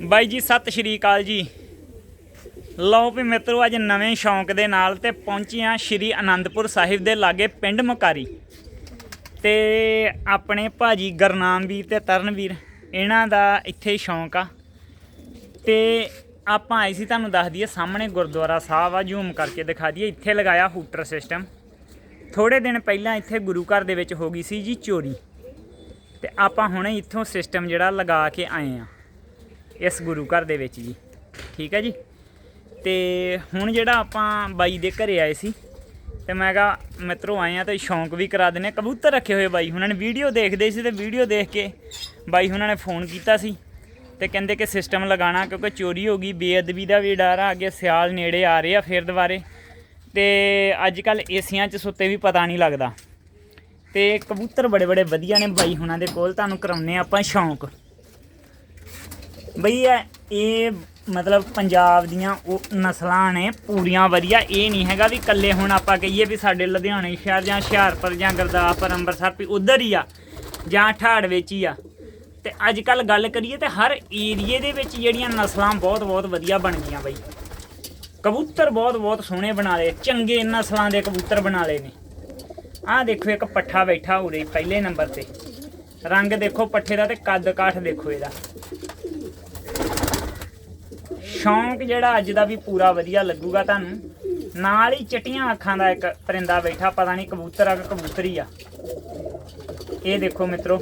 ਬਾਈ ਜੀ, ਸਤਿ ਸ਼੍ਰੀ ਅਕਾਲ ਜੀ। ਲਓ ਵੀ ਮਿੱਤਰੋ, ਅੱਜ ਨਵੇਂ ਸ਼ੌਂਕ ਦੇ ਨਾਲ ਤੇ ਪਹੁੰਚੇ ਹਾਂ ਸ਼੍ਰੀ ਅਨੰਦਪੁਰ ਸਾਹਿਬ ਦੇ ਲਾਗੇ ਪਿੰਡ ਮਕਾਰੀ। ਤੇ ਆਪਣੇ ਭਾਜੀ ਗਰਨਾਮ ਵੀਰ ਤੇ ਤਰਨਵੀਰ, ਇਹਨਾਂ ਦਾ ਇੱਥੇ ਸ਼ੌਂਕ ਆ। ਤੇ ਆਪਾਂ ਆਏ ਸੀ, ਤੁਹਾਨੂੰ ਦੱਸ ਦਈਏ, ਸਾਹਮਣੇ ਗੁਰਦੁਆਰਾ ਸਾਹਿਬ ਆ, ਜ਼ੂਮ ਕਰਕੇ ਦਿਖਾ ਦਈਏ। ਇੱਥੇ ਲਗਾਇਆ ਹੂਟਰ ਸਿਸਟਮ। ਥੋੜੇ ਦਿਨ ਪਹਿਲਾਂ ਇੱਥੇ ਗੁਰੂ ਘਰ ਦੇ ਵਿੱਚ ਹੋ ਗਈ ਸੀ ਜੀ ਚੋਰੀ। ਤੇ ਆਪਾਂ ਹੁਣੇ ਇੱਥੋਂ ਸਿਸਟਮ ਜਿਹੜਾ ਲਗਾ ਕੇ ਆਏ ਆ। ਇਸ ਗੁਰੂ ਘਰ ਦੇ ਵਿੱਚ ਜੀ। ਠੀਕ ਹੈ ਜੀ? ਤੇ ਹੁਣ ਜਿਹੜਾ ਆਪਾਂ ਬਾਈ ਦੇ ਘਰੇ ਆਏ ਸੀ, ਤੇ ਮੈਂ ਕਿਹਾ ਮਿੱਤਰੋ ਆਏ ਆ ਤੇ ਸ਼ੌਂਕ ਵੀ ਕਰਾ ਦਿੰਨੇ ਕਬੂਤਰ ਰੱਖੇ ਹੋਏ ਬਾਈ ਹੁਣਾਂ ਨੇ। ਵੀਡੀਓ ਦੇਖਦੇ ਸੀ ਤੇ ਵੀਡੀਓ ਦੇਖ ਕੇ ਬਾਈ ਹੁਣਾਂ ਨੇ ਫੋਨ ਕੀਤਾ ਸੀ ਤੇ ਕਹਿੰਦੇ ਕਿ ਸਿਸਟਮ ਲਗਾਉਣਾ ਕਿਉਂਕਿ ਚੋਰੀ ਹੋ ਗਈ, ਬੇਅਦਬੀ ਦਾ ਵੀ ਡਰ ਆ, ਅੱਗੇ ਸਿਆਲ ਨੇੜੇ ਆ ਰਹੇ ਆ ਫਿਰ ਦੁਬਾਰੇ। ਤੇ ਅੱਜ ਕੱਲ ਏਸੀਆਂ 'ਚ ਸੁੱਤੇ ਵੀ ਪਤਾ ਨਹੀਂ ਲੱਗਦਾ। ਤੇ ਕਬੂਤਰ ਬੜੇ ਬੜੇ ਵਧੀਆ ਨੇ ਬਾਈ ਹੁਣਾਂ ਦੇ ਕੋਲ, ਤੁਹਾਨੂੰ ਕਰਾਉਨੇ ਆ ਆਪਾਂ ਸ਼ੌਂਕ। ਬਈ ਇਹ- ਇਹ ਮਤਲਬ ਪੰਜਾਬ ਦੀਆਂ ਉਹ ਨਸਲਾਂ ਨੇ ਪੂਰੀਆਂ ਵਧੀਆ। ਇਹ ਨਹੀਂ ਹੈਗਾ ਵੀ ਕੱਲੇ ਹੁਣ ਆਪਾਂ ਕਹੀਏ ਵੀ ਸਾਡੇ ਲੁਧਿਆਣੇ ਸ਼ਹਿਰ ਜਾਂ ਹੁਸ਼ਿਆਰਪੁਰ ਜਾਂ ਗੁਰਦਾਸਪੁਰ, ਅੰਮ੍ਰਿਤਸਰ ਵੀ ਉਧਰ ਹੀ ਆ ਜਾਂ ਠਾੜ ਵਿੱਚ ਹੀ ਆ। ਤੇ ਅੱਜ ਕੱਲ ਗੱਲ ਕਰੀਏ ਤੇ ਹਰ ਏਰੀਏ ਦੇ ਵਿੱਚ ਜਿਹੜੀਆਂ ਨਸਲਾਂ ਬਹੁਤ ਬਹੁਤ ਵਧੀਆ ਬਣ ਗਈਆਂ ਬਈ। ਕਬੂਤਰ ਬਹੁਤ ਬਹੁਤ ਸੋਹਣੇ ਬਣਾ ਲਏ, ਚੰਗੇ ਨਸਲਾਂ ਦੇ ਕਬੂਤਰ ਬਣਾ ਲਏ ਨੇ। ਆਹ ਦੇਖੋ ਇੱਕ ਪੱਠਾ ਬੈਠਾ ਉਰੇ, ਪਹਿਲੇ ਨੰਬਰ ਤੇ। ਰੰਗ ਦੇਖੋ ਪੱਠੇ ਦਾ ਤੇ ਕੱਦ ਕਾਠ ਦੇਖੋ ਇਹਦਾ। ਸ਼ੌਂਕ ਜਿਹੜਾ ਅੱਜ ਦਾ ਵੀ ਪੂਰਾ ਵਧੀਆ ਲੱਗੂਗਾ ਤੁਹਾਨੂੰ। ਨਾਲ ਹੀ ਚਟੀਆਂ ਅੱਖਾਂ ਦਾ ਇੱਕ ਪਰਿੰਦਾ ਬੈਠਾ ਪਤਾ ਨਹੀਂ ਕਬੂਤਰ ਆ ਕਿ ਕਬੂਤਰੀ ਆ। ਇਹ ਦੇਖੋ ਮਿੱਤਰੋ।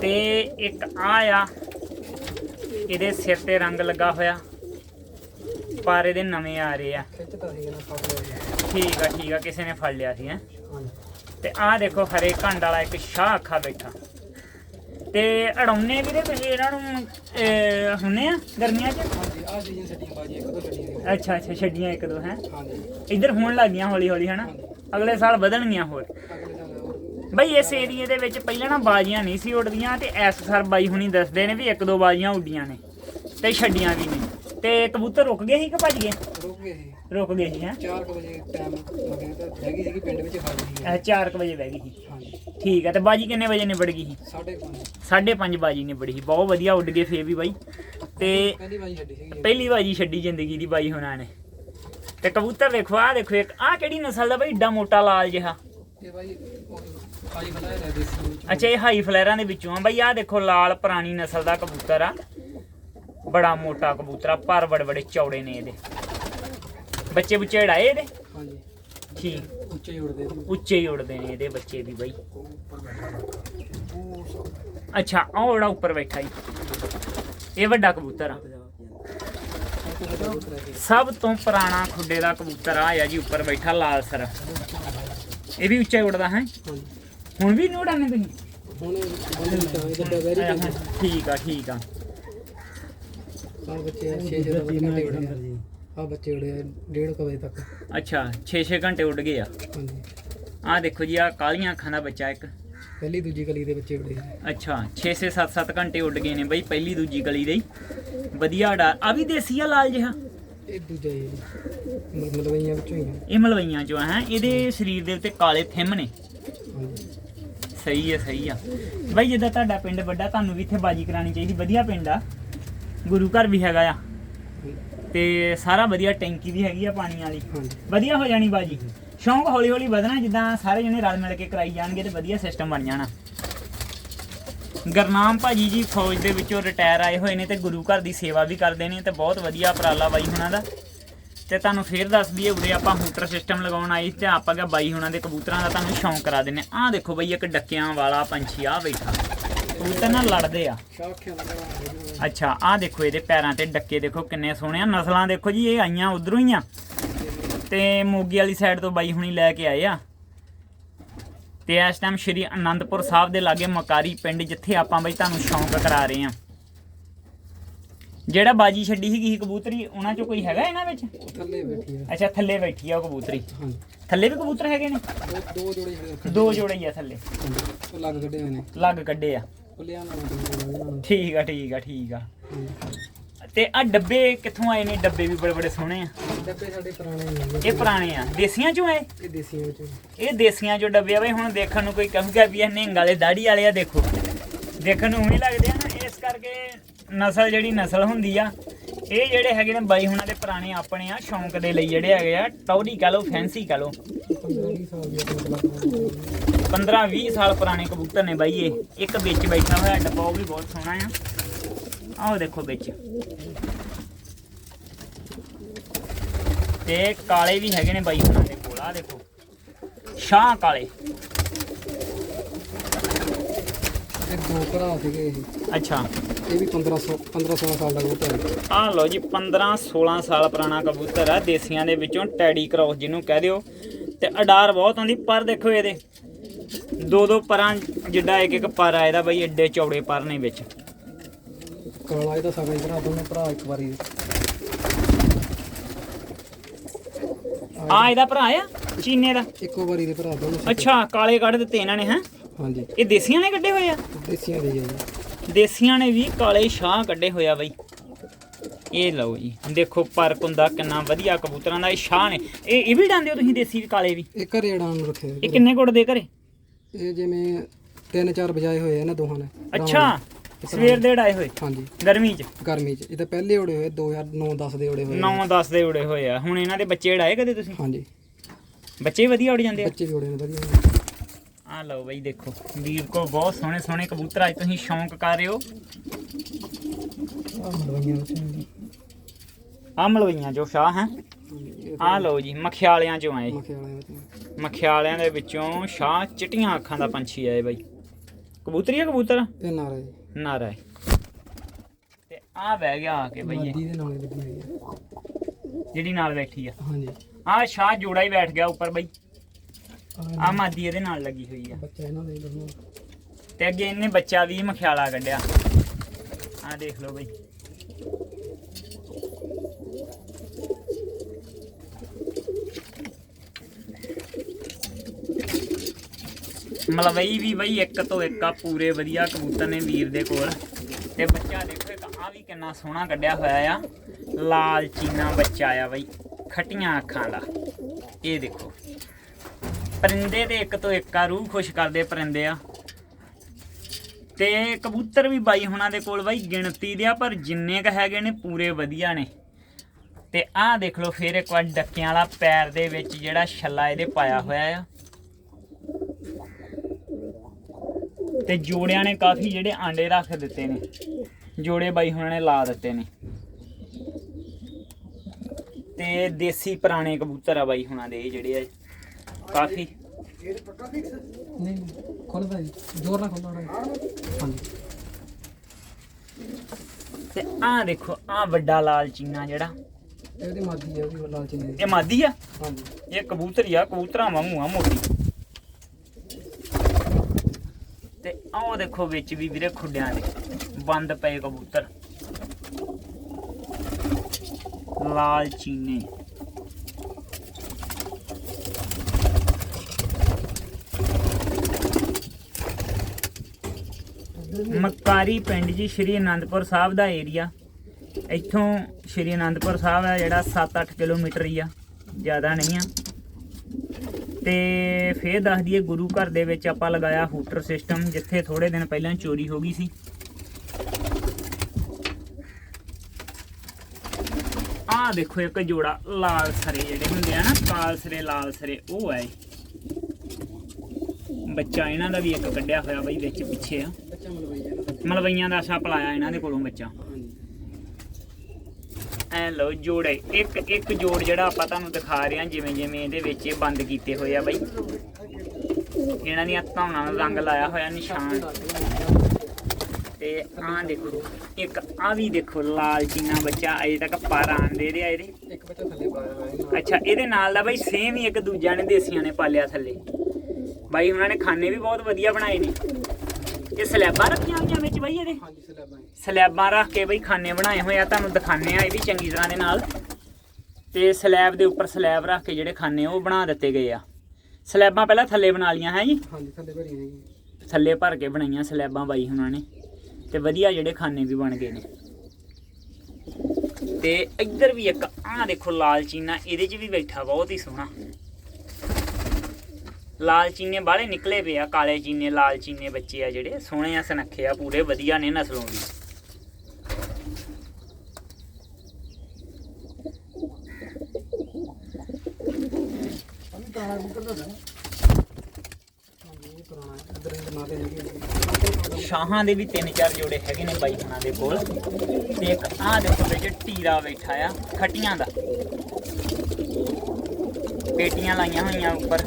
ਤੇ ਇੱਕ ਆ ਆ ਇਹਦੇ ਸਿਰ ਤੇ ਰੰਗ ਲੱਗਾ ਹੋਇਆ ਪਰ ਇਹਦੇ ਨਵੇਂ ਆ ਰਹੇ ਆ। ਠੀਕ ਆ ਠੀਕ ਆ ਕਿਸੇ ਨੇ ਫੜ ਲਿਆ ਸੀ ਹੈ। ਤੇ ਆਹ ਦੇਖੋ ਹਰੇ ਘੰਡ ਵਾਲਾ ਇੱਕ ਸ਼ਾਹ ਅੱਖਾ ਬੈਠਾ। ਤੇ ਅੜਾਉਨੇ ਵੀਰੇ ਤੁਸੀਂ ਇਹਨਾਂ ਨੂੰ ਅਹ, ਹੁੰਨੇ ਆ ਗਰਮੀਆਂ 'ਚ? ਹਾਂਜੀ ਆਹ ਸੀਜ਼ਨ ਸੱਟੀਆਂ ਬਾਜੀ ਇੱਕ ਦੋ ਸੱਟੀਆਂ ਅੱਛਾ ਅੱਛਾ ਛੱਡੀਆਂ ਇੱਕ ਦੋ ਹੈ? ਹਾਂਜੀ। ਇੱਧਰ ਹੋਣ ਲੱਗੀਆਂ ਹੌਲੀ ਹੌਲੀ ਹਨਾ? ਅਗਲੇ ਸਾਲ ਵਧਣਗੀਆਂ ਹੋਰ। ਅਗਲੇ ਸਾਲ ਹੋਰ। ਬਈ ਇਸ ਏਰੀਏ ਦੇ ਵਿੱਚ ਪਹਿਲਾਂ ਨਾ ਬਾਜੀਆਂ ਨਹੀਂ ਸੀ ਉੱਡਦੀਆਂ ਤੇ ਇਸ ਸਾਲ ਬਾਈ ਹੁਣੀ ਦੱਸਦੇ ਨੇ ਵੀ ਇੱਕ ਦੋ ਬਾਜੀਆਂ ਉੱਡੀਆਂ ਨੇ ਤੇ ਛੱਡੀਆਂ ਵੀ ਨੇ। ਤੇ ਕਬੂਤਰ ਰੁਕ ਗਏ ਸੀ ਕਿ ਭੱਜ ਗਏ? ਰੁਕ ਗਏ ਸੀ। ਰੁਕ ਗਏ ਸੀ ਹੈ? 4 ਵਜੇ ਟਾਈਮ ਲੱਗਿਆ ਤਾਂ ਹੈਗੀ ਸੀਗੀ ਪਿੰਡ ਵਿੱਚ ਖਾ ਲਈ ਸੀ 4 ਵਜੇ ਬਹਿ ਗਈ ਸੀ। ਹਾਂਜੀ। ਠੀਕ ਹੈ ਤੇ ਬਾਜੀ ਕਿੰਨੇ ਵਜੇ ਨਿਬੜ ਗਈ ਸੀ? ਸਾਢੇ ਪੰਜ। ਸਾਢੇ ਪੰਜ ਬਾਜੀ ਨਿਬੜੀ ਸੀ ਬਹੁਤ ਵਧੀਆ ਉੱਡ ਗਏ ਫੇਰ ਵੀ ਬਾਈ। ਤੇ ਪਹਿਲੀ ਵਾਰੀ ਛੱਡੀ ਸੀਗੀ। ਪਹਿਲੀ ਬਾਜੀ ਛੱਡੀ ਜ਼ਿੰਦਗੀ ਦੀ ਬਾਈ ਹੁਣਾਂ ਨੇ। ਤੇ ਕਬੂਤਰ ਦੇਖੋ ਆਹ ਦੇਖੋ ਇੱਕ ਆਹ ਕਿਹੜੀ ਨਸਲ ਦਾ ਬਾਈ? ਏਡਾ ਮੋਟਾ ਲਾਲ ਜਿਹਾ। ਇਹ ਬਾਈ ਦੇਸੀ ਅੱਛਾ ਇਹ ਹਾਈ ਫਲੈਰਾਂ ਦੇ ਵਿੱਚੋਂ ਆ। ਬਾਈ ਆਹ ਦੇਖੋ ਲਾਲ ਪੁਰਾਣੀ ਨਸਲ ਦਾ ਕਬੂਤਰ ਆ। ਬੜਾ ਮੋਟਾ ਕਬੂਤਰ ਆ ਪਰ ਬੜੇ ਬੜੇ ਚੌੜੇ ਨੇ ਇਹਦੇ। ਬੱਚੇ ਬੁੱਚੇ ਢਾਏ ਇਹਦੇ ਹਾਂਜੀ। ਠੀਕ ਉੱਚੇ ਹੀ ਉੜਦੇ ਸੀ ਉੱਚੇ ਹੀ ਉੜਦੇ ਨੇ ਇਹਦੇ ਬੱਚੇ ਵੀ ਬਾਈ। ਉੱਪਰ ਬੈਠਾ ਉਹ ਸਭ ਅੱਛਾ ਆਹ ਜਿਹੜਾ ਉੱਪਰ ਬੈਠਾ ਹੀ ਇਹ ਵੱਡਾ ਕਬੂਤਰ ਆ। ਸਭ ਤੋਂ ਪੁਰਾਣਾ ਖੁੱਡੇ ਦਾ ਕਬੂਤਰ ਆ ਆ ਜੀ ਉੱਪਰ ਬੈਠਾ ਲਾਲ ਸਰ। ਇਹ ਵੀ ਉੱਚਾ ਹੀ ਉੱਡਦਾ ਹੈ? ਹੁਣ ਵੀ ਨਹੀਂ ਉਡਾਣੇ ਤੁਸੀਂ? ਠੀਕ ਆ ਠੀਕ ਆ। ਬੱਚੇ 6 6 ਘੰਟੇ ਉੜੇ ਆ ਬੱਚੇ ਉੜੇ ਆ ਡੇਢ ਕੁ ਵਜੇ ਤੱਕ। ਅੱਛਾ 6-6 ਘੰਟੇ ਉੱਡ ਗਏ ਆ? ਹਾਂਜੀ। ਆਹ ਦੇਖੋ ਜੀ ਆ ਕਾਲੀਆਂ ਅੱਖਾਂ ਦਾ ਬੱਚਾ ਇੱਕ। ਪਹਿਲੀ ਦੂਜੀ ਗਲੀ ਦੇ ਬੱਚੇ ਉੜੇ ਆ। ਅੱਛਾ 6-6 7-7 ਘੰਟੇ ਉੱਡ ਗਏ ਨੇ ਬਈ ਪਹਿਲੀ ਦੂਜੀ ਗਲੀ ਦੇ ਹੀ। ਵਧੀਆ ਡਾ ਆ ਵੀ ਦੇਸੀ ਆ ਲਾਲ ਜਿਹਾ? ਇਹ ਦੂਜਾ ਹੀ। ਮਤਲਬ ਇਹਨਾਂ ਵਿੱਚੋਂ ਹੀ ਆ। ਇਹ ਮਲਵਈਆਂ ਚੋਂ ਹੈ? ਇਹਦੇ ਸਰੀਰ ਦੇ ਉੱਤੇ ਕਾਲੇ ਥਿੰਮ ਨੇ। ਹਾਂਜੀ। ਸਹੀ ਹੈ ਸਹੀ ਆ। ਬਾਈ ਜਿੱਦਾਂ ਤੁਹਾਡਾ ਪਿੰਡ ਵੱਡਾ ਤੁਹਾਨੂੰ ਵੀ ਇੱਥੇ ਬਾਜੀ ਕਰਾਣੀ ਚਾਹੀਦੀ। ਵਧੀਆ ਪਿੰਡ ਆ। ਗੁਰੂ ਘਰ ਵੀ ਹੈਗਾ ਆ। ਤੇ ਸਾਰਾ ਵਧੀਆ ਟੈਂਕੀ ਵੀ ਹੈਗੀ ਆ ਪਾਣੀ ਵਾਲੀ। ਵਧੀਆ ਹੋ ਜਾਣੀ ਬਾਜੀ। ਸ਼ੌਂਕ ਹੌਲੀ ਹੌਲੀ ਵਧਣਾ ਜਿੱਦਾਂ ਸਾਰੇ ਜਣੇ ਰਲ ਮਿਲ ਕੇ ਕਰਾਈ ਜਾਣਗੇ ਤੇ ਵਧੀਆ ਸਿਸਟਮ ਬਣ ਜਾਣਾ। ਗਰਨਾਮ ਭਾਜੀ ਜੀ ਫੌਜ ਦੇ ਵਿੱਚੋਂ ਰਿਟਾਇਰ ਆਏ ਹੋਏ ਨੇ ਤੇ ਗੁਰੂ ਘਰ ਦੀ ਸੇਵਾ ਵੀ ਕਰਦੇ ਨੇ ਤੇ ਬਹੁਤ ਵਧੀਆ ਉਪਰਾਲਾ ਬਾਈ ਹੁਣਾਂ ਦਾ। ਤੇ ਤੁਹਾਨੂੰ ਫੇਰ ਦੱਸ ਦਈਏ ਉਰੇ ਆਪਾਂ ਹੂਟਰ ਸਿਸਟਮ ਲਗਾਉਣ ਆਏ ਸੀ ਤੇ ਆਪਾਂ ਕਿਹਾ ਬਾਈ ਹੁਣਾਂ ਦੇ ਕਬੂਤਰਾਂ ਦਾ ਤੁਹਾਨੂੰ ਸ਼ੌਂਕ ਕਰਾ ਦਿੰਨੇ ਆਹ ਦੇਖੋ ਬਈ ਇੱਕ ਡੱਕਿਆਂ ਵਾਲਾ ਪੰਛੀ ਆ ਬੈਠਾ। ਕਬੂਤਰ ਨਾਲ ਲੜਦੇ ਆ। ਅੱਛਾ ਆਹ ਦੇਖੋ ਇਹਦੇ ਪੈਰਾਂ ਤੇ ਡੱਕੇ ਦੇਖੋ ਕਿੰਨੇ ਸੋਹਣੇ ਆ। ਨਸਲਾਂ ਦੇਖੋ ਜੀ ਇਹ ਆਈਆਂ ਉਧਰੋਂ ਹੀ ਆ। ਤੇ ਮੋਗੀ ਵਾਲੀ ਸਾਈਡ ਤੋਂ ਬਾਈ ਹੁਣੀ ਲੈ ਕੇ ਆਏ ਆ। ਤੇ ਇਸ ਟਾਈਮ ਸ਼੍ਰੀ ਅਨੰਦਪੁਰ ਸਾਹਿਬ ਦੇ ਲਾਗੇ ਮਕਾਰੀ ਪਿੰਡ ਜਿੱਥੇ ਆਪਾਂ ਬਈ ਤੁਹਾਨੂੰ ਸ਼ੌਂਕ ਕਰਾ ਰਹੇ ਆ। ਜਿਹੜਾ ਬਾਜੀ ਛੱਡੀ ਸੀਗੀ ਸੀ ਕਬੂਤਰੀ ਉਹਨਾਂ ਚੋਂ ਕੋਈ ਹੈਗਾ ਇਹਨਾਂ ਵਿੱਚ? ਥੱਲੇ ਬੈਠੀ ਆ। ਅੱਛਾ ਥੱਲੇ ਬੈਠੀ ਆ ਉਹ ਕਬੂਤਰੀ। ਥੱਲੇ ਵੀ ਕਬੂਤਰ ਹੈਗੇ ਨੇ? ਦੋ ਜੋੜੇ ਦੋ ਜੋੜੇ ਹੀ ਆ ਥੱਲੇ। ਲੱਗ ਕੱਢੇ ਹੋਏ ਨੇ। ਲੱਗ ਕੱਢੇ ਆ। ਠੀਕ ਆ ਠੀਕ ਆ ਠੀਕ ਆ। ਤੇ ਆ ਡੱਬੇ ਕਿੱਥੋਂ ਆਏ ਨੇ? ਡੱਬੇ ਵੀ ਬੜੇ ਬੜੇ ਸੋਹਣੇ ਆ। ਡੱਬੇ ਸਾਡੇ ਪੁਰਾਣੇ ਨੇ ਇਹ ਪੁਰਾਣੇ ਆ। ਦੇਸੀਆਂ ਚੋਂ ਆਏ? ਇਹ ਦੇਸੀਆਂ ਵਿੱਚ ਇਹ ਦੇਸੀਆਂ ਚੋਂ ਡੱਬੇ ਆ ਬਈ। ਹੁਣ ਦੇਖਣ ਨੂੰ ਕੋਈ ਕਹੂਗਾ ਵੀ ਇਹ ਨਿਹੰਗ ਵਾਲੇ ਦਾੜੀ ਵਾਲੇ ਆ ਦੇਖੋ। ਦੇਖਣ ਨੂੰ ਉਵੇਂ ਲੱਗਦੇ ਆ ਨਾ। ਇਹ ਕਰਕੇ ਨਸਲ ਜਿਹੜੀ ਨਸਲ ਹੁੰਦੀ ਆ ਇਹ ਜਿਹੜੇ ਹੈਗੇ ਨੇ ਬਾਈ ਹੁਣਾਂ ਦੇ ਪੁਰਾਣੇ ਆਪਣੇ ਆ ਸ਼ੌਂਕ ਦੇ ਲਈ ਜਿਹੜੇ ਹੈਗੇ ਆ ਟੌਰੀ ਕਹ ਲਓ ਫੈਂਸੀ ਕਹ ਲਓ। 15 ਸਾਲ ਦੀ ਮਤਲਬ 15 20 ਸਾਲ ਪੁਰਾਣੇ ਕਬੂਤਰ ਨੇ ਬਾਈ ਇਹ। ਇੱਕ ਵਿੱਚ ਬੈਠਾ ਹੋਇਆ ਡੱਬਾ ਉਹ ਵੀ ਬਹੁਤ ਸੋਹਣਾ ਆ। ਆਹ ਦੇਖੋ ਵਿੱਚ। ਤੇ ਕਾਲੇ ਵੀ ਹੈਗੇ ਨੇ ਬਾਈ ਹੁਣਾਂ ਦੇ ਕੋਲ ਆ ਦੇਖੋ। ਸ਼ਾਹ ਕਾਲੇ। ਇਹ ਦੋ ਭਰਾ ਸੀਗੇ ਇਹ। ਅੱਛਾ। ਇਹ ਵੀ 15 15 16 ਸਾਲ ਦਾ ਕਬੂਤਰ ਹੈ। ਆਹ ਲਓ ਜੀ 15 16 ਸਾਲ ਪੁਰਾਣਾ ਕਬੂਤਰ ਆ ਦੇਸੀਆਂ ਦੇ ਵਿੱਚੋਂ ਟੈਡੀ ਕ੍ਰੋਸ ਜਿਹਨੂੰ ਕਹਿ ਦਿਓ। ਤੇ ਅਡਾਰ ਬਹੁਤ ਆਉਂਦੀ ਪਰ ਦੇਖੋ ਇਹਦੇ। ਦੋ ਦੋ ਪਰਾਂ ਜਿੱਡਾ ਇੱਕ ਇੱਕ ਪਰ ਆ ਇਹਦਾ ਬਈ ਐਡੇ ਚੌੜੇ ਪਰ ਨੇ ਵਿੱਚ। ਕਾਲਾ ਇਹਦਾ ਸਗਾ ਹੀ ਭਰਾ ਦੋਨੇ ਭਰਾ ਇੱਕ ਵਾਰੀ। ਆ ਇਹਦਾ ਭਰਾ ਆ ਚੀਨੇ ਦਾ। ਇੱਕੋ ਵਾਰੀ ਦੇ ਭਰਾ ਦੋਨੇ। ਅੱਛਾ ਕਾਲੇ ਕੱਢ ਦਿੱਤੇ ਇਹਨਾਂ ਨੇ ਹੈ? ਹਾਂਜੀ। ਇਹ ਦੇਸੀਆਂ ਨੇ ਕੱਢੇ ਹੋਏ ਆ? ਦੇਸੀਆਂ ਦੇ ਜੀ। ਦੇਸੀਆਂ ਨੇ ਵੀ ਕਾਲੇ ਸ਼ਾਹ ਕੱਢੇ ਹੋਇਆ ਬਈ। ਇਹ ਲਓ ਜੀ ਦੇਖੋ ਪਰ ਕੁੰਦਾ ਕਿੰਨਾ ਵਧੀਆ ਕਬੂਤਰਾਂ ਦਾ ਇਹ ਸ਼ਾਹ ਨੇ। ਇਹ ਇਹ ਵੀ ਡਾਂਦੇ ਹੋ ਤੁਸੀਂ ਦੇਸੀ ਵੀ ਕਾਲੇ ਵੀ? ਇਹ ਘਰੇ ਅੜਾਣ ਨੂੰ ਰੱਖੇ ਇਹ ਕਿੰਨੇ ਗੁੱਟ ਦੇ ਘਰੇ? ਇਹ ਜਿਵੇਂ ਤਿੰਨ ਚਾਰ ਵਜਾਏ ਹੋਏ ਆ ਨਾ ਦੋਹਾਂ ਨੇ ਅੱਛਾ ਸਵੇਰ ਦੇ ਡਾਏ ਹੋਏ? ਹਾਂਜੀ। ਗਰਮੀ 'ਚ? ਗਰਮੀ ਚ। ਇਹ ਤਾਂ ਪਹਿਲੇ ਉੜੇ ਹੋਏ 2009-10 ਦੇ ਉੜੇ ਹੋਏ 9-10 ਦੇ ਉੜੇ ਹੋਏ ਆ। ਹੁਣ ਇਹਨਾਂ ਦੇ ਬੱਚੇ ਡਾਏ ਕਦੇ ਤੁਸੀਂ? ਹਾਂਜੀ। ਬੱਚੇ ਵਧੀਆ ਉੜ ਜਾਂਦੇ ਆ? ਬੱਚੇ ਵੀ ਉੜੇ ਨੇ ਵਧੀਆ ਆ ਲਓ ਬਈ ਦੇਖੋ ਵੀਰ ਕੋ ਬਹੁਤ ਸੋਹਣੇ ਸੋਹਣੇ ਕਬੂਤਰ ਅੱਜ ਤੁਸੀਂ ਸ਼ੌਂਕ ਕਰ ਰਹੇ ਹੋ? ਆ ਮਲਵਈਆਂ ਜੋ ਸ਼ਾਹ ਹੈ? ਆ ਲਓ ਜੀ ਮਖਿਆਲਿਆਂ ਚੋਂ ਆਏ। ਮਖਿਆਲਿਆਂ ਦੇ ਵਿੱਚੋਂ ਸ਼ਾਹ ਚਿੱਟੀਆਂ ਅੱਖਾਂ ਦਾ ਪੰਛੀ ਆਏ ਬਾਈ। ਕਬੂਤਰੀ ਆ ਕਬੂਤਰ? ਇਹ ਨਾਰਾ ਜੀ। ਨਾਰਾ ਹੈ। ਤੇ ਆ ਬਹਿ ਗਿਆ ਆ ਕੇ ਬਈ ਇਹ, ਜਿਹੜੀ ਨਾਲ ਬੈਠੀ ਆ। ਹਾਂਜੀ। ਆ ਸ਼ਾਹ ਜੋੜਾ ਹੀ ਬੈਠ ਗਿਆ ਉੱਪਰ ਬਈ। ਆ ਮਾਦੀ ਇਹਦੇ ਨਾਲ ਲੱਗੀ ਹੋਈ ਆ। ਬੱਚਾ ਇਹਨਾਂ ਦਾ ਦੋਨੋਂ ਤੇ ਅੱਗੇ ਇਹਨੇ ਬੱਚਾ ਵੀ ਮਖਿਆਲਾ ਕੱਢਿਆ। ਆ ਦੇਖ ਲਓ ਬਈ। ਮਲਵਈ ਵੀ ਬਈ ਇੱਕ ਤੋਂ ਇੱਕ ਆ ਪੂਰੇ ਵਧੀਆ ਕਬੂਤਰ ਨੇ ਵੀਰ ਦੇ ਕੋਲ। ਤੇ ਬੱਚਾ ਦੇਖੋ ਇੱਕ ਆ ਵੀ ਕਿੰਨਾ ਸੋਹਣਾ ਕੱਢਿਆ ਹੋਇਆ ਆ। ਲਾਲ ਚੀਨਾ ਬੱਚਾ ਆ ਬਈ ਖਟੀਆਂ ਅੱਖਾਂ ਦਾ। ਇਹ ਦੇਖੋ। ਪਰਿੰਦੇ ਦੇ ਇੱਕ ਤੋਂ ਇੱਕ ਆ, ਰੂਹ ਖੁਸ਼ ਕਰਦੇ ਪਰਿੰਦੇ ਆ। ਤੇ ਕਬੂਤਰ ਵੀ ਬਾਈ ਹੁਣਾਂ ਦੇ ਕੋਲ ਬਾਈ, ਗਿਣਤੀ ਦੇ ਆ, ਪਰ ਜਿੰਨੇ ਕ ਹੈਗੇ ਨੇ ਪੂਰੇ ਵਧੀਆ ਨੇ। ਤੇ ਆਹ ਦੇਖ ਲਓ ਫਿਰ ਇੱਕ ਵਾਰ ਡੱਕਿਆਂ ਵਾਲਾ ਪੈਰ ਦੇ ਵਿੱਚ ਜਿਹੜਾ ਛੱਲਾ ਇਹਦੇ ਪਾਇਆ ਹੋਇਆ ਆ। ਤੇ ਜੋੜਿਆਂ ਨੇ ਕਾਫੀ ਜਿਹੜੇ ਆਂਡੇ ਰੱਖ ਦਿੱਤੇ ਨੇ। ਜੋੜੇ ਬਾਈ ਹੁਣਾਂ ਨੇ ਲਾ ਦਿੱਤੇ ਨੇ। ਤੇ ਦੇਸੀ ਪੁਰਾਣੇ ਕਬੂਤਰ ਆ ਬਾਈ ਹੁਣਾਂ ਦੇ ਜਿਹੜੇ ਆ। ਕਾਫੀ। ਨਹੀਂ ਖੋਲਦਾ ਜੀ ਜ਼ੋਰ ਨਾਲ ਖੋਲਦਾ ਹਾਂਜੀ ਤੇ ਆਹ ਦੇਖੋ, ਆਹ ਵੱਡਾ ਲਾਲ ਚੀਨਾ ਜਿਹੜਾ। ਇਹਦੀ ਮਾਦੀ ਹੈ ਉਹਦੀ ਲਾਲ ਚੀਨੀ ਇਹ ਮਾਦੀ ਆ? ਹਾਂਜੀ ਇਹ ਕਬੂਤਰ ਆ, ਕਬੂਤਰਾਂ ਵਾਂਗੂ ਆ, ਮੋਟੀ। ਤੇ ਆਹ ਦੇਖੋ ਵਿੱਚ ਵੀ ਵੀਰੇ ਖੁੱਡਿਆਂ ਦੇ, ਬੰਦ ਪਏ ਕਬੂਤਰ। ਲਾਲ ਚੀਨੇ। ਮਕਾਰੀ ਪਿੰਡ ਜੀ, ਸ਼੍ਰੀ ਅਨੰਦਪੁਰ ਸਾਹਿਬ ਦਾ ਏਰੀਆ ਇੱਥੋਂ ਸ਼੍ਰੀ ਅਨੰਦਪੁਰ ਸਾਹਿਬ ਹੈ ਜਿਹੜਾ 7-8 ਕਿਲੋਮੀਟਰ ਹੀ ਆ, ਜ਼ਿਆਦਾ ਨਹੀਂ ਆ। ਤੇ ਫੇਰ ਦੱਸ ਦਈਏ, ਗੁਰੂ ਘਰ ਦੇ ਵਿੱਚ ਆਪਾਂ ਲਗਾਇਆ ਹੂਟਰ ਸਿਸਟਮ ਜਿੱਥੇ ਥੋੜੇ ਦਿਨ ਪਹਿਲਾਂ ਚੋਰੀ ਹੋ ਗਈ ਸੀ। ਆਹ ਦੇਖੋ ਇੱਕ ਜੋੜਾ ਲਾਲ ਸਰੇ ਜਿਹੜੇ ਹੁੰਦੇ ਆ ਨਾ, ਕਾਲ ਸਰੇ, ਲਾਲ ਸਰੇ, ਉਹ ਹੈ ਬੱਚਾ ਇਹਨਾਂ ਦਾ ਵੀ ਇੱਕ ਕੱਢਿਆ ਹੋਇਆ ਬਈ ਵਿੱਚ ਪਿੱਛੇ ਆ। ਮਲਵਈਆਂ ਦਾ ਆਸ਼ਾ ਪਲਾਇਆ ਇਹਨਾਂ ਦੇ ਕੋਲੋਂ ਬੱਚਾ। ਐ ਲਓ ਜੋੜੇ ਇੱਕ ਇੱਕ ਜੋੜ ਜਿਹੜਾ ਆਪਾਂ ਤੁਹਾਨੂੰ ਦਿਖਾ ਰਹੇ ਹਾਂ ਜਿਵੇਂ ਜਿਵੇਂ ਇਹਦੇ ਵਿੱਚ ਇਹ ਬੰਦ ਕੀਤੇ ਹੋਏ ਆ ਬਾਈ। ਇਹਨਾਂ ਦੀਆਂ ਧੌਣਾਂ ਨੂੰ ਰੰਗ ਲਾਇਆ ਹੋਇਆ ਨਿਸ਼ਾਨ। ਤੇ ਆਹ ਦੇਖੋ ਇੱਕ ਆ ਵੀ ਦੇਖੋ ਲਾਲ ਚੀਨਾ ਬੱਚਾ ਅਜੇ ਤੱਕ ਪਰ ਆਂਦੇ ਰਿਹਾ ਇਹਦੇ। ਇੱਕ ਬੱਚਾ ਥੱਲੇ ਪਾਇਆ ਹੋਇਆ ਹੈ ਅੱਛਾ ਇਹਦੇ ਨਾਲ ਦਾ ਬਾਈ ਸੇਮ ਹੀ ਇੱਕ ਦੂਜਾ ਨੇ ਦੇਸੀਆਂ ਨੇ ਪਾਲਿਆ ਥੱਲੇ। ਬਾਈ ਉਹਨਾਂ ਨੇ ਖਾਨੇ ਵੀ ਬਹੁਤ ਵਧੀਆ ਬਣਾਏ ਨੇ। ਇਹ ਸਲੈਬਾਂ ਰੱਖੀਆਂ ਹੋਈਆਂ ਵਿੱਚ ਬਾਈ ਇਹਦੇ। ਹਾਂਜੀ ਸਲੈਬਾਂ ਸਲੈਬਾਂ ਰੱਖ ਕੇ ਬਈ ਖਾਨੇ ਬਣਾਏ ਹੋਏ ਆ ਤੁਹਾਨੂੰ ਦਿਖਾਣੇ ਆ ਇਹ ਵੀ ਚੰਗੀ ਤਰ੍ਹਾਂ ਦੇ ਨਾਲ। ਤੇ ਸਲੈਬ ਦੇ ਉੱਪਰ ਸਲੈਬ ਰੱਖ ਕੇ ਜਿਹੜੇ ਖਾਨੇ ਉਹ ਬਣਾ ਦਿੱਤੇ ਗਏ ਆ। ਸਲੈਬਾਂ ਪਹਿਲਾਂ ਥੱਲੇ ਬਣਾ ਲੀਆਂ ਹੈ ਜੀ? ਹਾਂਜੀ ਥੱਲੇ ਭਰੀ ਹੈਗੀ ਥੱਲੇ ਭਰ ਕੇ ਬਣਾਈਆਂ ਸਲੈਬਾਂ ਬਾਈ ਉਹਨਾਂ ਨੇ। ਤੇ ਵਧੀਆ ਜਿਹੜੇ ਖਾਨੇ ਵੀ ਬਣ ਗਏ ਨੇ। ਤੇ ਇੱਧਰ ਵੀ ਇੱਕ ਆਹ ਦੇਖੋ ਲਾਲ ਚੀਨਾ ਇਹਦੇ 'ਚ ਵੀ ਬੈਠਾ ਬਹੁਤ ਹੀ ਸੋਹਣਾ। ਲਾਲ ਚੀਨੇ ਬਾਲੇ ਨਿਕਲੇ ਪਏ ਆ, ਕਾਲੇ ਚੀਨੇ, ਲਾਲ ਚੀਨੇ ਬੱਚੇ ਆ ਜਿਹੜੇ, ਸੋਹਣੇ ਆ, ਸਨੱਖੇ ਆ, ਪੂਰੇ ਵਧੀਆ ਨੇ ਨਸਲੋਂ ਦੀ ਸ਼ਾਹਾਂ ਦੇ ਵੀ ਤਿੰਨ ਚਾਰ ਜੋੜੇ ਹੈਗੇ ਨੇ ਬਾਈ ਹੁਣਾਂ ਦੇ ਕੋਲ। ਤੇ ਇੱਕ ਆ ਦੇਖੋ ਵਿੱਚ ਟੀਰਾ ਬੈਠਾ ਆ, ਖਟੀਆਂ ਦਾ। ਪੇਟੀਆਂ ਲਾਈਆਂ ਹੋਈਆਂ ਉੱਪਰ।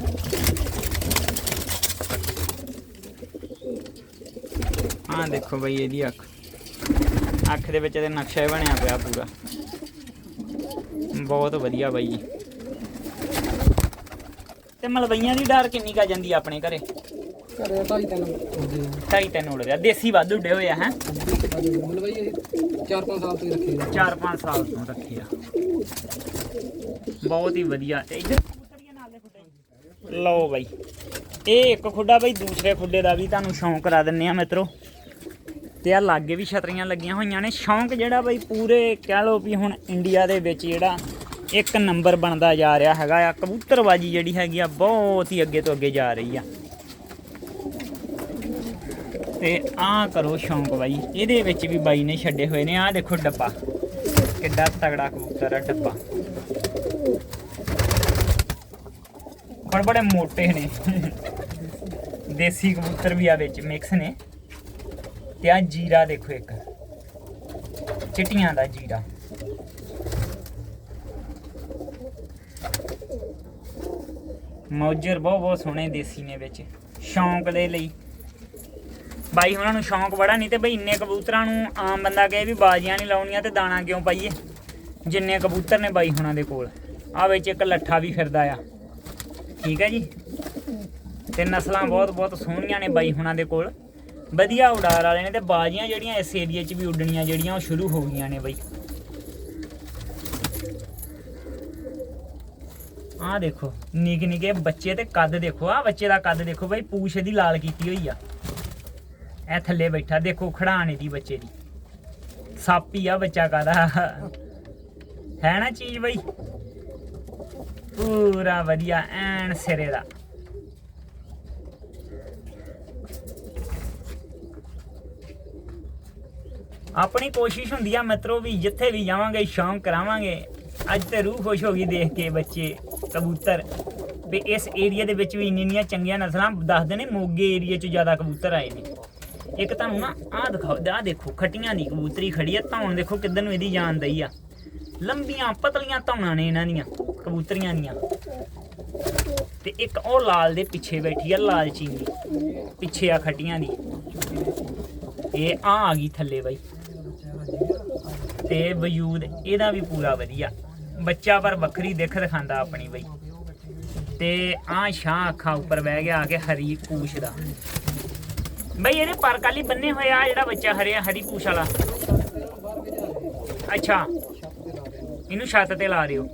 ਆਹ ਦੇਖੋ ਬਈ ਇਹਦੀ ਅੱਖ। ਅੱਖ ਦੇ ਵਿੱਚ ਇਹਦੇ ਨਕਸ਼ਾ ਹੀ ਬਣਿਆ ਪਿਆ ਪੂਰਾ। ਬਹੁਤ ਵਧੀਆ ਬਾਈ। ਜੀ ਤੇ ਮਲਵਈਆਂ ਦੀ ਡਰ ਕਿੰਨੀ ਕਾ ਜਾਂਦੀ ਆ ਆਪਣੇ ਘਰੇ? ਘਰੇ ਢਾਈ ਤਿੰਨ। ਹੁੰਦੇ ਆ ਢਾਈ ਤਿੰਨ ਉੜ ਗਿਆ ਦੇਸੀ ਵੱਧ ਉੱਡੇ ਹੋਏ ਆ ਹੈ? ਮਤਲਬ ਬਈ ਇਹ 4-5 ਸਾਲ ਤੋਂ ਹੀ ਰੱਖੇ ਆ। 4-5 ਸਾਲ ਤੋਂ ਰੱਖੇ ਆ। ਬਹੁਤ ਹੀ ਵਧੀਆ। ਤੇ ਇੱਧਰ ਕਬੂਤਰੀਆਂ ਨਾਲ ਦੇ ਖੁੱਡੇ। ਲਓ ਬਾਈ। ਇਹ ਇੱਕ ਖੁੱਡਾ ਬਾਈ ਦੂਸਰੇ ਖੁੱਡੇ ਦਾ ਵੀ ਤੁਹਾਨੂੰ ਸ਼ੌਂਕ ਕਰਾ ਦਿੰਨੇ ਆ ਮਿੱਤਰੋ। ਤੇ ਆ ਲਾਗੇ ਵੀ ਛਤਰੀਆਂ ਲੱਗੀਆਂ ਹੋਈਆਂ ਨੇ। ਸ਼ੌਂਕ ਜਿਹੜਾ ਬਾਈ ਪੂਰੇ ਕਹਿ ਲਓ ਵੀ ਹੁਣ ਇੰਡੀਆ ਦੇ ਵਿੱਚ ਜਿਹੜਾ ਇੱਕ ਨੰਬਰ ਬਣਦਾ ਜਾ ਰਿਹਾ ਹੈਗਾ ਆ। ਕਬੂਤਰਬਾਜੀ ਜਿਹੜੀ ਹੈਗੀ ਆ, ਬਹੁਤ ਹੀ ਅੱਗੇ ਤੋਂ ਅੱਗੇ ਜਾ ਰਹੀ ਆ। ਤੇ ਆਹ ਕਰੋ ਸ਼ੌਂਕ ਬਾਈ। ਇਹਦੇ ਵਿੱਚ ਵੀ ਬਾਈ ਨੇ ਛੱਡੇ ਹੋਏ ਨੇ। ਆਹ ਦੇਖੋ ਡੱਬਾ। ਕਿੱਡਾ ਤਗੜਾ ਕਬੂਤਰ ਆ ਡੱਬਾ। ਬੜੇ ਬੜੇ ਮੋਟੇ ਨੇ। ਦੇਸੀ ਕਬੂਤਰ ਵੀ ਆ ਵਿੱਚ ਮਿਕਸ ਨੇ। ਤੇ ਆ ਜੀਰਾ ਦੇਖੋ ਇੱਕ। ਚਿੱਟੀਆਂ ਦਾ ਜੀਰਾ। ਮੌਜਰ ਬਹੁਤ ਬਹੁਤ ਸੋਹਣੇ ਦੇਸੀ ਨੇ ਵਿੱਚ। ਸ਼ੌਂਕ ਦੇ ਲਈ। ਬਾਈ ਉਹਨਾਂ ਨੂੰ ਸ਼ੌਂਕ ਬੜਾ, ਨਹੀਂ ਤੇ ਬਈ ਇੰਨੇ ਕਬੂਤਰਾਂ ਨੂੰ ਆਮ ਬੰਦਾ ਕਹੇ ਵੀ ਬਾਜ਼ੀਆਂ ਨਹੀਂ ਲਾਉਣੀਆਂ ਤੇ ਦਾਣਾ ਕਿਉਂ ਪਾਈਏ? ਜਿੰਨੇ ਕਬੂਤਰ ਨੇ ਬਾਈ ਹੁਣਾਂ ਦੇ ਕੋਲ। ਆ ਵਿੱਚ ਇੱਕ ਲੱਠਾ ਵੀ ਫਿਰਦਾ ਆ। ਠੀਕ ਹੈ ਜੀ? ਤੇ ਨਸਲਾਂ ਬਹੁਤ ਬਹੁਤ ਸੋਹਣੀਆਂ ਨੇ ਬਾਈ ਹੁਣਾਂ ਦੇ ਕੋਲ। ਵਧੀਆ ਉਡਾਰ ਵਾਲੇ ਨੇ ਤੇ ਬਾਜ਼ੀਆਂ ਜਿਹੜੀਆਂ ਇਸ ਏਰੀਆ 'ਚ ਵੀ ਉੱਡਣੀਆਂ ਜਿਹੜੀਆਂ ਉਹ ਸ਼ੁਰੂ ਹੋ ਗਈਆਂ ਨੇ ਬਈ। ਆ ਦੇਖੋ ਨਿੱਕੇ ਨਿੱਕੇ ਬੱਚੇ ਤੇ ਕੱਦ ਦੇਖੋ ਆ ਬੱਚੇ ਦਾ ਕੱਦ ਦੇਖੋ ਬਾਈ, ਪੂਛ ਇਹਦੀ ਲਾਲ ਕੀਤੀ ਹੋਈ ਆ। ਇਹ ਥੱਲੇ ਬੈਠਾ, ਦੇਖੋ ਖੜਾਣ ਦੀ ਬੱਚੇ ਦੀ। ਸੱਪ ਹੀ ਆ ਬੱਚਾ ਕਾਦਾ ਹੈ ਨਾ ਚੀਜ਼ ਬਈ? ਪੂਰਾ ਵਧੀਆ, ਐਨ ਸਿਰੇ ਦਾ। ਆਪਣੀ ਕੋਸ਼ਿਸ਼ ਹੁੰਦੀ ਆ ਮਿੱਤਰੋ ਵੀ ਜਿੱਥੇ ਵੀ ਜਾਵਾਂਗੇ, ਸ਼ੌਂਕ ਕਰਾਵਾਂਗੇ। ਅੱਜ ਤੇ ਰੂਹ ਖੁਸ਼ ਹੋ ਗਈ ਦੇਖ ਕੇ ਬੱਚੇ, ਕਬੂਤਰ। ਵੀ ਇਸ ਏਰੀਆ ਦੇ ਵਿੱਚ ਵੀ ਇੰਨੀਆਂ ਇੰਨੀਆਂ ਚੰਗੀਆਂ ਨਸਲਾਂ ਦੱਸਦੇ ਨੇ ਮੋਗੇ ਏਰੀਆ 'ਚ ਜ਼ਿਆਦਾ ਕਬੂਤਰ ਆਏ ਨੇ। ਇੱਕ ਤੁਹਾਨੂੰ ਨਾ, ਆਹ ਦਿਖਾਓ, ਆਹ ਦੇਖੋ, ਖਟੀਆਂ ਦੀ ਕਬੂਤਰੀ ਖੜੀ ਆ, ਧੌਣ ਦੇਖੋ ਕਿੱਧਰ ਨੂੰ ਇਹਦੀ ਜਾਨ ਦਈ ਆ। ਲੰਬੀਆਂ ਪਤਲੀਆਂ ਧੌਣਾਂ ਨੇ ਇਹਨਾਂ ਦੀਆਂ, ਕਬੂਤਰੀਆਂ ਦੀਆਂ। ਤੇ ਇੱਕ ਉਹ ਲਾਲ ਦੇ ਪਿੱਛੇ ਬੈਠੀ ਆ, ਲਾਲ ਚੀਨੀ, ਪਿੱਛੇ ਆ ਖਟੀਆਂ ਦੀ। ਇਹ ਆ ਆ ਗਈ ਥੱਲੇ ਬਾਈ। ਤੇ ਵਜੂਦ ਇਹਦਾ ਵੀ ਪੂਰਾ ਵਧੀਆ। ਬੱਚਾ ਪਰ ਵੱਖਰੀ ਦਿੱਖ ਦਿਖਾਉਂਦਾ ਆਪਣੀ ਬਈ। ਤੇ ਆ ਸ਼ਾਹ ਅੱਖਾਂ ਉੱਪਰ ਬਹਿ ਗਿਆ ਆ ਕੇ ਹਰੀ ਪੂਛ ਦਾ। ਬਈ ਇਹਦੇ ਪਰ ਕਾਲੀ ਬੰਨੇ ਹੋਏ ਆ ਜਿਹੜਾ ਬੱਚਾ ਹਰਿਆ ਹਰੀ ਪੂਛ ਵਾਲਾ। ਅੱਛਾ। ਇਹਨੂੰ ਛੱਤ ਤੇ ਲਾ ਦਿਓ।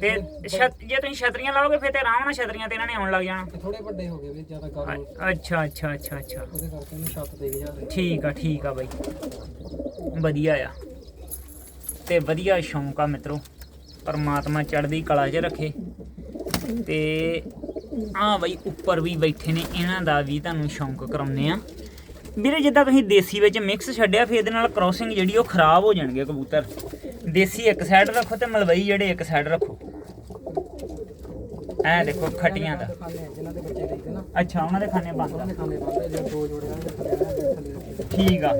ਤੇ ਛੱਤ ਜੇ ਤੁਸੀਂ ਛਤਰੀਆਂ ਲਾਓਗੇ ਫਿਰ ਤੇ ਆਰਾਮ ਨਾਲ ਛਤਰੀਆਂ ਤੇ ਇਹਨਾਂ ਨੇ ਆਉਣ ਲੱਗ ਜਾਣਾ। ਥੋੜੇ ਵੱਡੇ ਹੋ ਗਏ ਵੀ ਜ਼ਿਆਦਾ ਕਰ ਅ- ਅੱਛਾ ਅੱਛਾ ਅੱਛਾ ਅੱਛਾ। ਉਹਦੇ ਕਰਕੇ ਇਹਨੂੰ ਛੱਤ ਤੇ ਗਿਆ ਠੀਕ ਆ ਠੀਕ ਆ ਬਾਈ। ਵਧੀਆ ਆ। ਤੇ ਵਧੀਆ ਸ਼ੌਂਕ ਆ ਮਿੱਤਰੋ। ਪਰਮਾਤਮਾ ਚੜ੍ਹਦੀ ਕਲਾ 'ਚ ਰੱਖੇ। ਤੇ ਆ ਬਾਈ ਉੱਪਰ ਵੀ ਬੈਠੇ ਨੇ, ਇਹਨਾਂ ਦਾ ਵੀ ਤੁਹਾਨੂੰ ਸ਼ੌਂਕ ਕਰਾਉਨੇ ਆ ਵੀਰੇ, ਜਿੱਦਾਂ ਤੁਸੀਂ ਦੇਸੀ ਵਿੱਚ ਮਿਕਸ ਛੱਡਿਆ, ਫਿਰ ਇਹਦੇ ਨਾਲ ਕ੍ਰੋਸਿੰਗ ਜਿਹੜੀ ਉਹ ਖਰਾਬ ਹੋ ਜਾਣਗੇ ਕਬੂਤਰ। ਦੇਸੀ ਇੱਕ ਸਾਈਡ ਰੱਖੋ ਤੇ ਮਲਵਈ ਜਿਹੜੇ ਇੱਕ ਸਾਈਡ ਰੱਖੋ। ਐ ਦੇਖੋ ਖਟੀਆਂ ਦਾ। ਜਿਨ੍ਹਾਂ ਦੇ ਬੱਚੇ ਦੇਖਦੇ ਨਾ ਅੱਛਾ, ਉਹਨਾਂ ਦੇ ਖਾਣੇ ਬੰਦ ਆ। ਖਾਣੇ ਬੰਦੇ ਜਿਹੜੇ ਦੋ ਜੋੜੇ ਆ ਜਿਹੜੇ ਆ ਜਿਹੜੇ ਥੱਲੇ ਰੱਖੇ ਠੀਕ ਆ।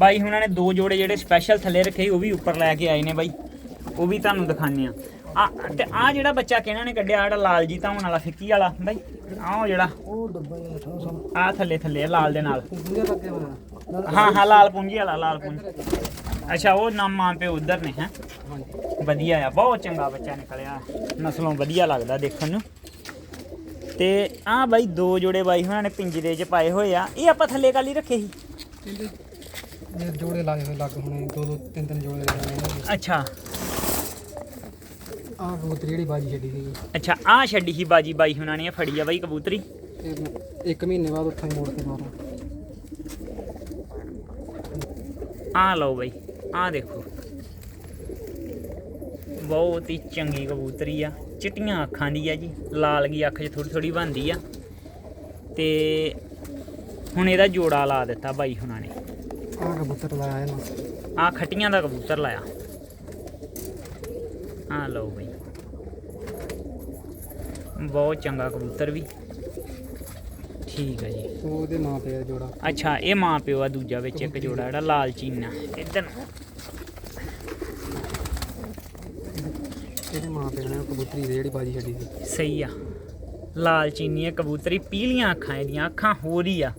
ਬਾਈ ਹੁਣਾਂ ਨੇ ਦੋ ਜੋੜੇ ਜਿਹੜੇ ਸਪੈਸ਼ਲ ਥੱਲੇ ਰੱਖੇ ਉਹ ਵੀ ਉੱਪਰ ਲੈ ਕੇ ਆਏ ਨੇ ਬਾਈ। ਉਹ ਵੀ ਤੁਹਾਨੂੰ ਦਿਖਾਣੇ ਆ ਆ ਤੇ ਆ ਜਿਹੜਾ ਬੱਚਾ ਕਿਹਨਾਂ ਨੇ ਕੱਢਿਆ ਜਿਹੜਾ ਲਾਲ ਜੀ ਧਾਉਣ ਵਾਲਾ ਫਿੱਕੀ ਵਾਲਾ ਬਾਈ ਆਹ ਜਿਹੜਾ ਉਹ ਡੱਬਾ ਸਮ। ਆ ਥੱਲੇ ਥੱਲੇ ਆ ਲਾਲ ਦੇ ਨਾਲ। ਹਾਂ ਹਾਂ ਲਾਲ ਪੂੰਜੀ ਵਾਲਾ ਲਾਲ ਪੂੰਜੀ। ਅੱਛਾ ਉਹ ਨਾਮ ਮਾਂ ਪਿਓ ਉਧਰ ਨੇ ਹੈ? ਵਧੀਆ ਆ ਬਹੁਤ ਚੰਗਾ ਬੱਚਾ ਨਿਕਲਿਆ। ਨਸਲੋਂ ਵਧੀਆ ਲੱਗਦਾ ਦੇਖਣ ਨੂੰ। ਤੇ ਆ ਬਾਈ ਦੋ ਜੋੜੇ ਬਾਈ ਹੁਣਾਂ ਨੇ ਪਿੰਜਰੇ 'ਚ ਪਾਏ ਹੋਏ ਆ। ਇਹ ਆਪਾਂ ਥੱਲੇ ਕਾਲੀ ਰੱਖੇ ਸੀ। ਇਹ ਜੋੜੇ ਲਾਏ ਹੋਏ ਲੱਗ ਹੋਣੇ ਦੋ ਦੋ ਤਿੰਨ ਤਿੰਨ ਜੋੜੇ ਲਾਏ ਹੋਏ ਅੱਛਾ। ਆਹ ਕਬੂਤਰੀ ਜਿਹੜੀ ਬਾਜੀ ਛੱਡੀ ਸੀਗੀ ਅੱਛਾ ਆ ਛੱਡੀ ਸੀ ਬਾਜੀ ਬਾਈ ਹੁਣਾਂ ਨੇ ਫੜੀ ਆ ਬਾਈ ਕਬੂਤਰੀ। ਤੇ ਇੱਕ ਮਹੀਨੇ ਬਾਅਦ ਉੱਥੋਂ ਹੀ ਮੋੜ ਕੇ ਮਾਰਾਂ। ਆ ਲਓ ਬਾਈ ਆ ਦੇਖੋ। ਬਹੁਤ ਹੀ ਚੰਗੀ ਕਬੂਤਰੀ ਆ। ਚਿੱਟੀਆਂ ਅੱਖਾਂ ਦੀ ਆ ਜੀ ਲਾਲ ਗੀ ਅੱਖ 'ਚ ਥੋੜੀ ਥੋੜੀ ਬਣਦੀ ਆ। ਤੇ ਹੁਣ ਇਹਦਾ ਜੋੜਾ ਲਾ ਦਿੱਤਾ ਬਾਈ ਹੁਣਾਂ ਨੇ। ਆਹ ਕਬੂਤਰ ਲਾਇਆ ਇਹਨਾਂ। ਆ ਖਟੀਆਂ ਦਾ ਕਬੂਤਰ ਲਾਇਆ। ਆ ਲਓ ਬਈ। ਬਹੁਤ ਚੰਗਾ ਕਬੂਤਰ ਵੀ। ਠੀਕ ਹੈ ਜੀ। ਉਹਦੇ ਮਾਂ ਪਿਓ ਦਾ ਜੋੜਾ। ਅੱਛਾ ਇਹ ਮਾਂ ਪਿਓ ਆ ਦੂਜਾ ਵਿੱਚ ਇੱਕ ਜੋੜਾ ਜਿਹੜਾ ਲਾਲ ਚੀਨਾ ਇੱਧਰ। ਇਹਦੇ ਮਾਂ ਪਿਓ ਨੇ ਉਹ ਕਬੂਤਰੀ ਦੀ ਜਿਹੜੀ ਬਾਜੀ ਛੱਡੀ ਸੀ। ਸਹੀ ਆ। ਲਾਲ ਚੀਨੀ ਕਬੂਤਰੀ ਪੀਲੀਆਂ ਅੱਖਾਂ ਇਹਦੀਆਂ ਅੱਖਾਂ ਹੋਰ ਹੀ ਆ।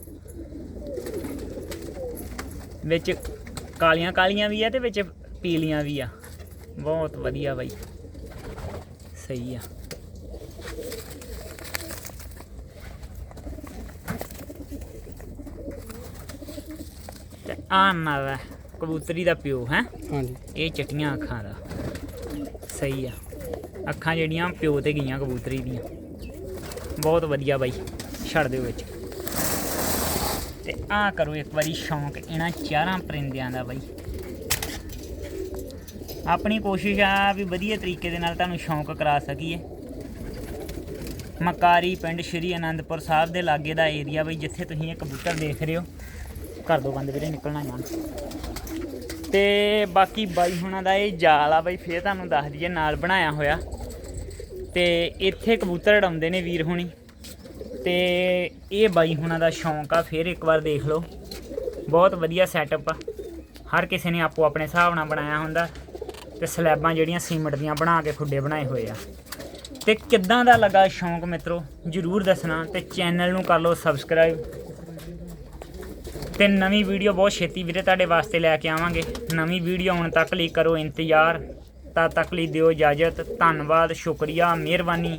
ਵਿੱਚ ਕਾਲੀਆਂ ਕਾਲੀਆਂ ਵੀ ਆ ਤੇ ਵਿੱਚ ਪੀਲੀਆਂ ਵੀ ਆ। ਬਹੁਤ ਵਧੀਆ ਬਾਈ। ਸਹੀ ਆ। ਤੇ ਆ ਨਾ ਕਬੂਤਰੀ ਦਾ ਪਿਓ ਹੈ? ਹਾਂਜੀ। ਇਹ ਚਟੀਆਂ ਅੱਖਾਂ ਦਾ। ਸਹੀ ਆ। ਅੱਖਾਂ ਜਿਹੜੀਆਂ ਪਿਓ ਤੇ ਗਈਆਂ ਕਬੂਤਰੀ ਦੀਆਂ। ਬਹੁਤ ਵਧੀਆ ਬਾਈ। ਛੱਡ ਦਿਓ ਵਿੱਚ। ਤੇ ਆ ਕਰੋ ਇੱਕ ਵਾਰੀ ਸ਼ੌਂਕ, ਇਹਨਾਂ ਚਾਰਾਂ ਪਰਿੰਦਿਆਂ ਦਾ ਬਾਈ। ਆਪਣੀ ਕੋਸ਼ਿਸ਼ ਆ ਵੀ ਵਧੀਆ ਤਰੀਕੇ ਦੇ ਨਾਲ ਤੁਹਾਨੂੰ ਸ਼ੌਂਕ ਕਰਾ ਸਕੀਏ। ਮਕਾਰੀ ਪਿੰਡ ਸ਼੍ਰੀ ਅਨੰਦਪੁਰ ਸਾਹਿਬ ਦੇ ਲਾਗੇ ਦਾ ਏਰੀਆ ਬਈ, ਜਿੱਥੇ ਤੁਸੀਂ ਇਹ ਕਬੂਤਰ ਦੇਖ ਰਹੇ ਹੋ। ਕਰ ਦੋ ਬੰਦ ਵੀਰੇ, ਨਿਕਲਣਾ ਜਾਣ ਤੇ ਬਾਕੀ ਬਾਈ ਹੁਣਾਂ ਦਾ ਇਹ ਜਾਲ ਆ ਬਾਈ, ਫੇਰ ਤੁਹਾਨੂੰ ਦੱਸ ਦਈਏ, ਨਾਲ ਬਣਾਇਆ ਹੋਇਆ। ਤੇ ਇੱਥੇ ਕਬੂਤਰ ਉਡਾਉਂਦੇ ਨੇ ਵੀਰ ਹੁਣੀ। ਤੇ ਇਹ ਬਾਈ ਹੁਣਾਂ ਦਾ ਸ਼ੌਂਕ ਆ, ਫੇਰ ਇੱਕ ਵਾਰ ਦੇਖ ਲਓ। ਬਹੁਤ ਵਧੀਆ ਸੈਟਅਪ ਆ। ਹਰ ਕਿਸੇ ਨੇ ਆਪੋ ਆਪਣੇ ਹਿਸਾਬ ਨਾਲ ਬਣਾਇਆ ਹੁੰਦਾ ਤੇ ਸਲੈਬਾਂ ਜਿਹੜੀਆਂ ਸੀਮਟ ਦੀਆਂ ਬਣਾ ਕੇ ਖੁੱਡੇ ਬਣਾਏ ਹੋਏ ਆ। ਤੇ ਕਿੱਦਾਂ ਦਾ ਲੱਗਾ ਸ਼ੌਂਕ ਮਿੱਤਰੋ, ਜਰੂਰ ਦੱਸਣਾ ਤੇ ਚੈਨਲ ਨੂੰ ਕਰ ਲਓ ਸਬਸਕ੍ਰਾਈਬ ਤੇ ਨਵੀਂ ਵੀਡੀਓ ਬਹੁਤ ਛੇਤੀ ਵੀਰੇ ਤੁਹਾਡੇ ਵਾਸਤੇ ਲੈ ਕੇ ਆਵਾਂਗੇ। ਨਵੀਂ ਵੀਡੀਓ ਆਉਣ ਤੱਕ ਲਈ ਕਰੋ ਇੰਤਜ਼ਾਰ। ਤਦ ਤੱਕ ਲਈ ਦਿਓ ਇਜਾਜ਼ਤ। ਧੰਨਵਾਦ, ਸ਼ੁਕਰੀਆ, ਮਿਹਰਬਾਨੀ।